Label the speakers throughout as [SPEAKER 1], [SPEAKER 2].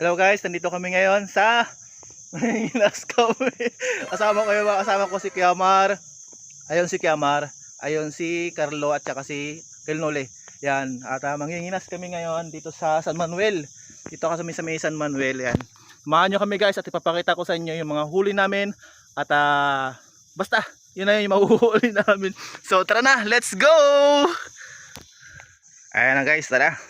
[SPEAKER 1] Hello guys, nandito kami ngayon sa Manginas kami. Kasama ko yung kasama ko si Kiamar. Ayun si Kiamar. Ayun si Carlo at saka si Kelnole. Yan. At uh, manginginas kami ngayon dito sa San Manuel. Dito kami sa may San Manuel. Yan. Samahan nyo kami guys at ipapakita ko sa inyo yung mga huli namin. At ah, basta, yun na yung mahuhuli namin. So tara na, let's go! Ayan na guys, tara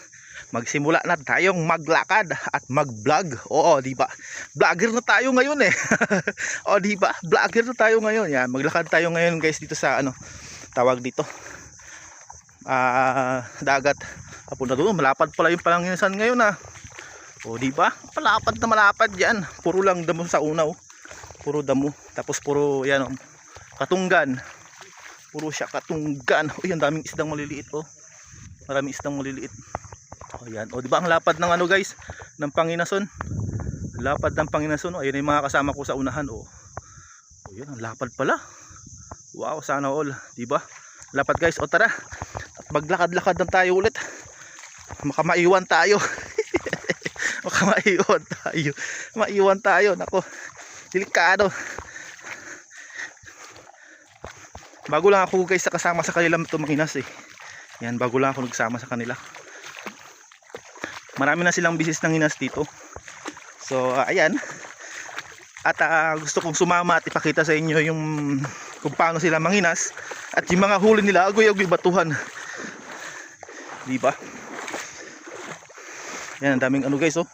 [SPEAKER 1] magsimula na tayong maglakad at mag-vlog. Oo, di ba? Vlogger na tayo ngayon eh. o di ba? Vlogger na tayo ngayon. Yan, maglakad tayo ngayon guys dito sa ano, tawag dito. Ah, dagat. Papunta doon, malapad pala yung palanginsan ngayon ah. O di ba? Malapad na malapad diyan. Puro lang damo sa unaw. Puro damo. Tapos puro yan oh, katunggan. Puro siya katunggan. Uy, ang daming isdang maliliit oh. Maraming isdang maliliit. O yan. O di ba ang lapad ng ano guys? Ng Panginason. Lapad ng Panginason. O, ayun yung mga kasama ko sa unahan. O. O yan, ang lapad pala. Wow, sana all. Di ba? Lapad guys. O tara. Maglakad-lakad lang tayo ulit. Maka maiwan tayo. Maka maiwan tayo. Maiwan tayo. Nako. Delikado. Bago lang ako guys sa kasama sa kanila tumanginas eh. Yan, bago lang ako nagsama sa kanila marami na silang bisis ng hinas dito. So uh, ayan. At uh, gusto kong sumama at ipakita sa inyo yung kung paano sila manginas at yung mga huli nila agoy agoy batuhan. Di ba? Yan ang daming ano guys oh.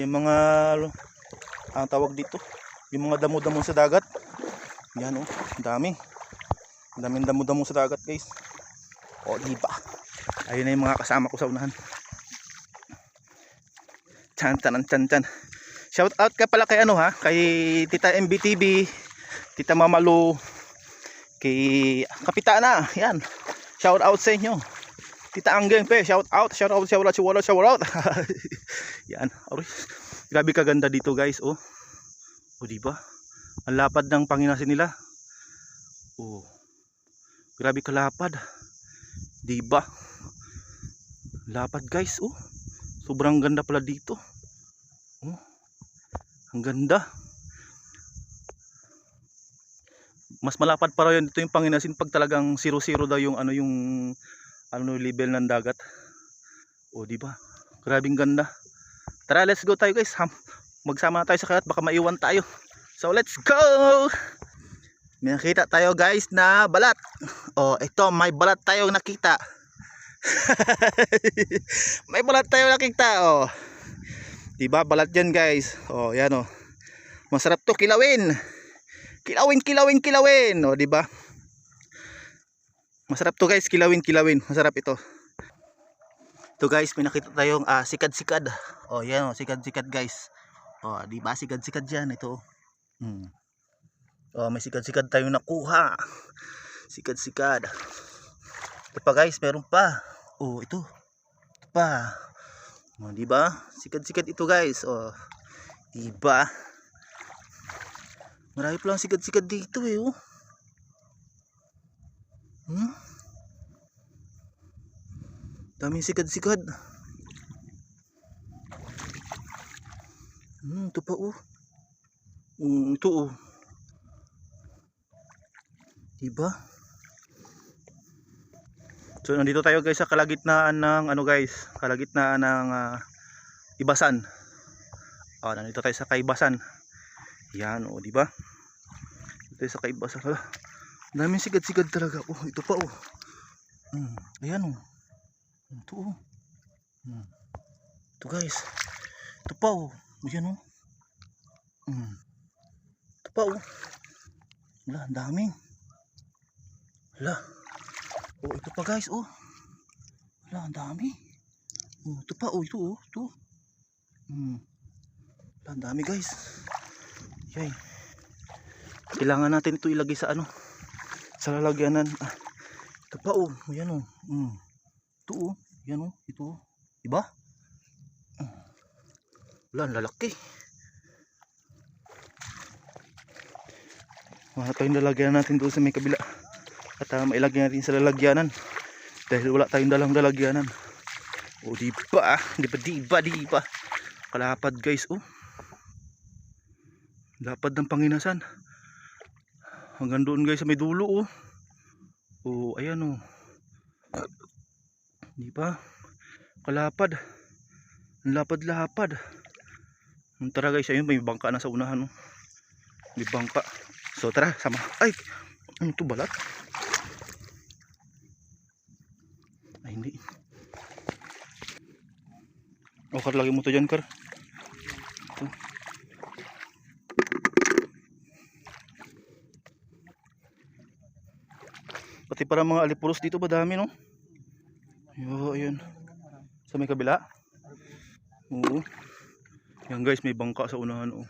[SPEAKER 1] Yung mga ang tawag dito. Yung mga damo-damo sa dagat. Yan oh. Dami. Daming damo-damo sa dagat guys. Oh di ayun na yung mga kasama ko sa unahan Chan chan chan chan. Shout out ka pala kay ano ha, kay Tita MBTV, Tita Mamalu, kay Kapitana. Yan. Shout out sa inyo. Tita Anggeng pe, shout out, shout out, shout out, shout out, shout out. Yan. Grabe kaganda dito guys, oh. O di ba? Ang lapad ng panginasin nila. Oh. Grabe kalapad. Di ba? Lapad guys, oh. Sobrang ganda pala dito. Oh, ang ganda. Mas malapad pa raw yun dito yung Panginasin pag talagang 0-0 daw yung ano yung ano level ng dagat. Oh, di ba? Grabing ganda. Tara, let's go tayo guys. Magsama tayo sa kalat baka maiwan tayo. So, let's go. May nakita tayo guys na balat. Oh, ito may balat tayong nakita. may balat tayo nakita oh. Diba balat yan guys. Oh, yan oh. Masarap to kilawin. Kilawin, kilawin, kilawin. Oh, diba? Masarap to guys, kilawin, kilawin. Masarap ito. Ito guys, may nakita tayong ah, sikad-sikad. Oh, yan oh, sikad-sikad guys. Oh, di ba sikad-sikad diyan ito. Hmm. Oh, may sikad-sikad tayong nakuha. Sikad-sikad. Ito pa guys, meron pa. Oh, ito. Ito pa. Oh, di ba? Sikat-sikat ito guys. Oh. Di ba? Marami pa lang sikat-sikat dito eh, oh. Hmm? Daming sikat-sikat. Hmm, ito pa oh. Hmm, ito oh. Diba? So nandito tayo guys sa kalagitnaan ng ano guys, kalagitnaan ng uh, Ibasan. Oh, nandito tayo sa Kaibasan. Yan oh, di ba? Dito sa Kaibasan. Hala. Daming sigad-sigad talaga. Oh, ito pa oh. Hmm, ayan oh. Ito oh. Hmm. Ito guys. Ito pa oh. Ayan oh. Hmm. Ito pa oh. Wala, ang daming. Wala. Oh, ito pa guys, oh. Wala, ang dami. Oh, ito pa, oh, ito, oh, ito. Hmm. Wala, ang dami guys. Yay. Kailangan natin ito ilagay sa ano, sa lalagyanan. Ah, ito pa, oh, yan, oh. Hmm. Ito, oh, yan, oh, ito, oh. Diba? Hmm. Wala, ang lalaki. Wala tayong lalagyan natin doon sa may kabila at uh, mailagyan natin sa lalagyanan dahil wala tayong dalang lalagyanan o di ba di ba di ba di ba Kalapad guys, oh. Lapad ng panginasan. Hanggang doon guys may dulo, oh. Oh, ayan, oh. Di ba? Kalapad. Ang lapad-lapad. Ang Tara guys, ayun, may bangka na sa unahan, oh. May bangka. So tara, sama. Ay, ano to balat? Ay, hindi. O, Kar, lagi mo to Kar. Pati para mga alipuros dito ba dami, no? Yo, ayun. Sa may kabila? Oo. Yan guys, may bangka sa unahan, oh.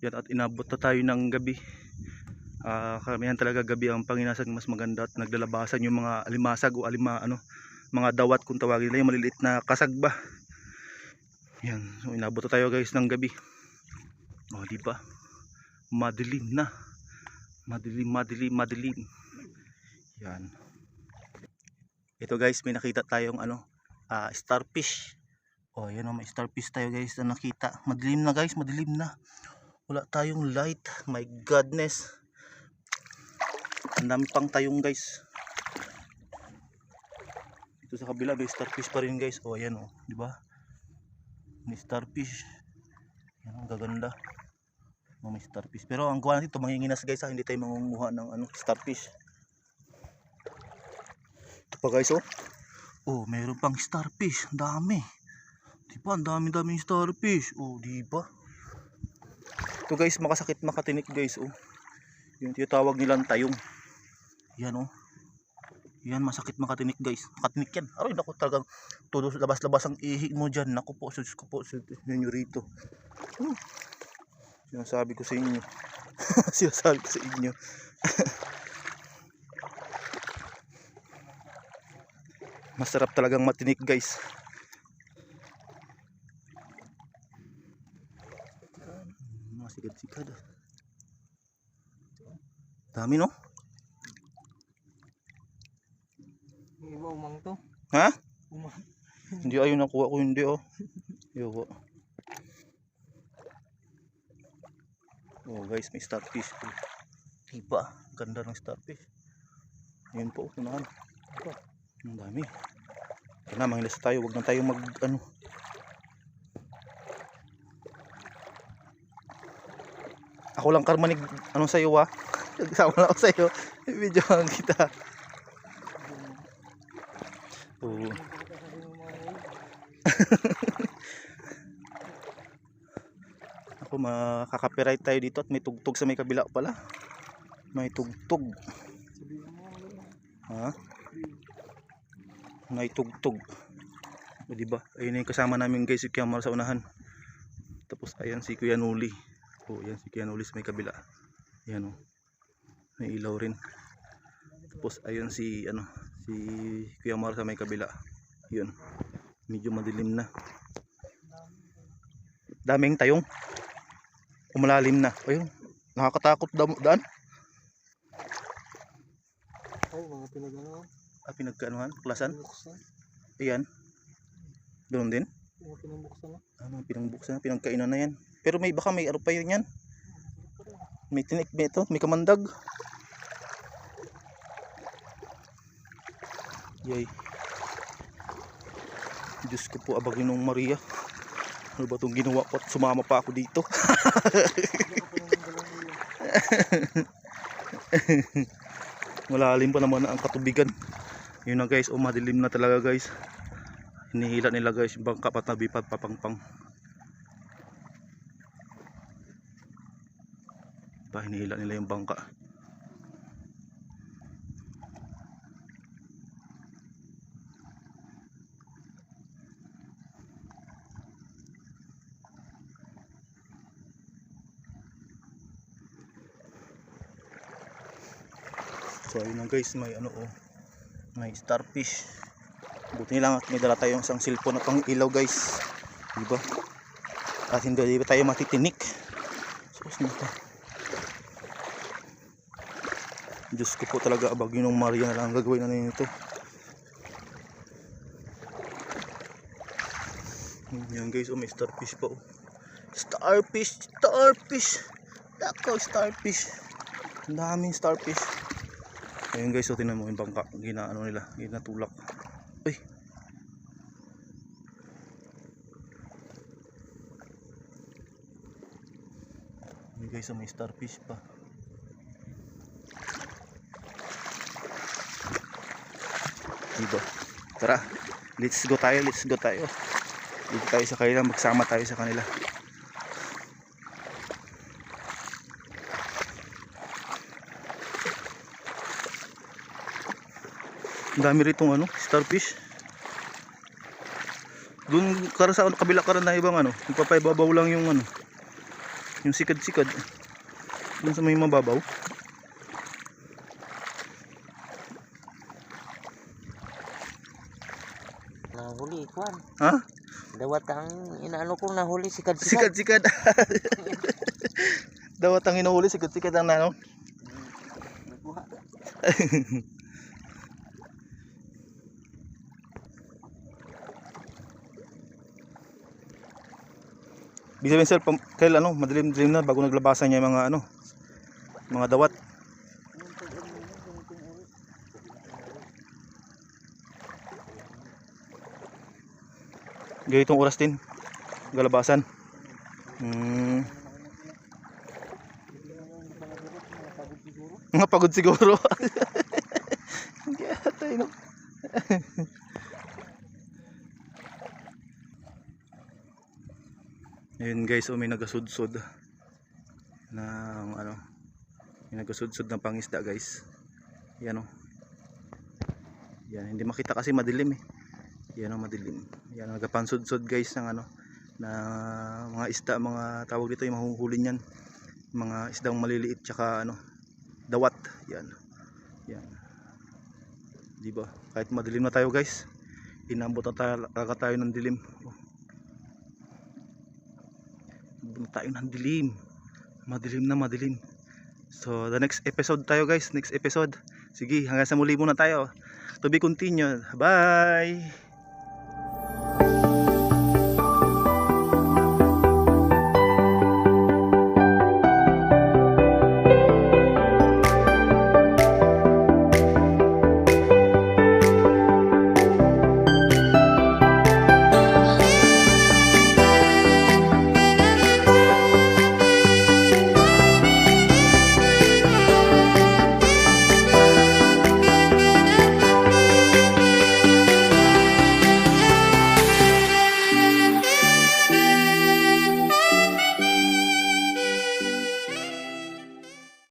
[SPEAKER 1] Yan at inabot na tayo ng gabi. Ah, karamihan talaga gabi ang panginasan mas maganda at naglalabasan yung mga alimasag o alima ano, mga dawat kung tawagin nila yung maliliit na kasag ba. Yan, so inabot na tayo guys ng gabi. Oh, di ba? Madilim na. Madilim, madilim, madilim. Yan. Ito guys, may nakita tayong ano, ah, starfish. Oh, yan oh, may starfish tayo guys na nakita. Madilim na guys, madilim na. Wala tayong light. My godness. Ang dami pang tayong guys. Ito sa kabila may starfish pa rin guys. Oh, ayan oh, di ba? May starfish. Yan ang gaganda. Oh, may starfish. Pero ang gawa natin ito manginginas guys ha, hindi tayo mangunguha ng ano, starfish. Ito pa guys oh. Oh, mayroon pang starfish. Ang dami. Di ba? Ang dami-daming starfish. Oh, di ba? Ito guys, makasakit makatinik guys oh. Yung tinatawag nilang tayong. Yan oh. Yan masakit makatinik guys. Makatinik yan. Aroy nako talagang todo labas-labas ang ihi mo diyan. Nako po, sus ko po, sus ninyo rito. Hmm. Sinasabi ko sa inyo. Sinasabi ko sa inyo. Masarap talagang matinik guys. Mga sigad-sigad. ah. Dami no?
[SPEAKER 2] Yung iba umang to.
[SPEAKER 1] Ha?
[SPEAKER 2] Umang.
[SPEAKER 1] Hindi ayun nakuha ko hindi oh. Yo. Oh guys, may starfish. Diba? Ganda ng starfish. Ayun po, unahan. Diba? Ang dami. Kaya na, mangilas tayo. Huwag na tayo mag ano. Ako lang karmanig ano sa'yo ah. Nagsama na ako sa'yo. Video ang kita. Makaka-copyright tayo dito at may tugtog sa may kabila pala. May tugtog. Ha? May tugtog. O diba? Ayun na yung kasama namin guys si Kiamar sa unahan. Tapos ayan si Kuya Nuli. O yan si Kuya Nuli sa may kabila. Ayan o. May ilaw rin. Tapos ayun si ano si Kuya Mar sa may kabila. Yun. Medyo madilim na. Daming tayong. Umalalim na. Ayun. Nakakatakot dam- daan.
[SPEAKER 2] Ay, mga pinagano.
[SPEAKER 1] Ah, pinagkaanuhan? Klasan?
[SPEAKER 2] Pinabuksan.
[SPEAKER 1] Ayan. Doon din.
[SPEAKER 2] Mga pinabuksan na.
[SPEAKER 1] Ah, mga pinangbuksan, pinagkainan na yan. Pero may baka may ano pa yun yan. May tinik ba ito? May kamandag. Yay. Diyos ko po, abag yun ng Maria. Ano ba itong ginawa ko at sumama pa ako dito? Malalim pa naman ang katubigan. Yun na guys, oh madilim na talaga guys. Hinihila nila guys yung bangka patabi pa papangpang. Pa hinihila nila yung bangka. So ayun na guys, may ano oh. May starfish. Buti lang at may dala tayong isang cellphone na pang ilaw guys. Diba? At hindi di ba tayo matitinik. So, sino to? Diyos ko po talaga abag yun ng Maria na lang ang gagawin na nito. Yan guys, oh, may starfish pa oh. Starfish, starfish. Dako, starfish. Ang daming starfish. Ayun guys, so tinan mo yung bangka. Gina, ano nila, ginatulak. Uy. Ayun guys, so may starfish pa. Dito. Tara, let's go tayo, let's go tayo. Dito tayo sa kanila, magsama tayo sa kanila. Ang dami ritong ano, starfish. Doon kara sa kabila karan na ibang ano, yung papaybabaw lang yung ano. Yung sikad-sikad. Doon sa may mababaw.
[SPEAKER 3] Nahuli, Kwan.
[SPEAKER 1] Ha?
[SPEAKER 3] Dawat ang inaano ko nahuli sikad-sikad.
[SPEAKER 1] Sikad-sikad. Dawat ang inuuli, sikad-sikad ang ano.
[SPEAKER 3] Nakuha.
[SPEAKER 1] Ibig sabihin sir, kail ano, madilim-dilim na bago naglabasan niya yung mga ano, mga dawat. Ganitong oras din, galabasan. Hmm. Mga pagod siguro. Hindi ata no. Guys, oh, may nagasudsod ng ano, may nagasudsod ng pangisda guys. Yan oh. Yan, hindi makita kasi madilim eh. Yan oh, madilim. Yan, nagapansudsod guys ng ano, na mga isda, mga tawag dito yung mahuhuli niyan. Mga isdang maliliit tsaka ano, dawat. Yan. Yan. Di ba? Kahit madilim na tayo guys, inabot na tayo, agad tayo ng dilim. Oh. Inabot na tayo ng dilim. Madilim na madilim. So, the next episode tayo guys, next episode. Sige, hanggang sa muli muna tayo. To be continued. Bye!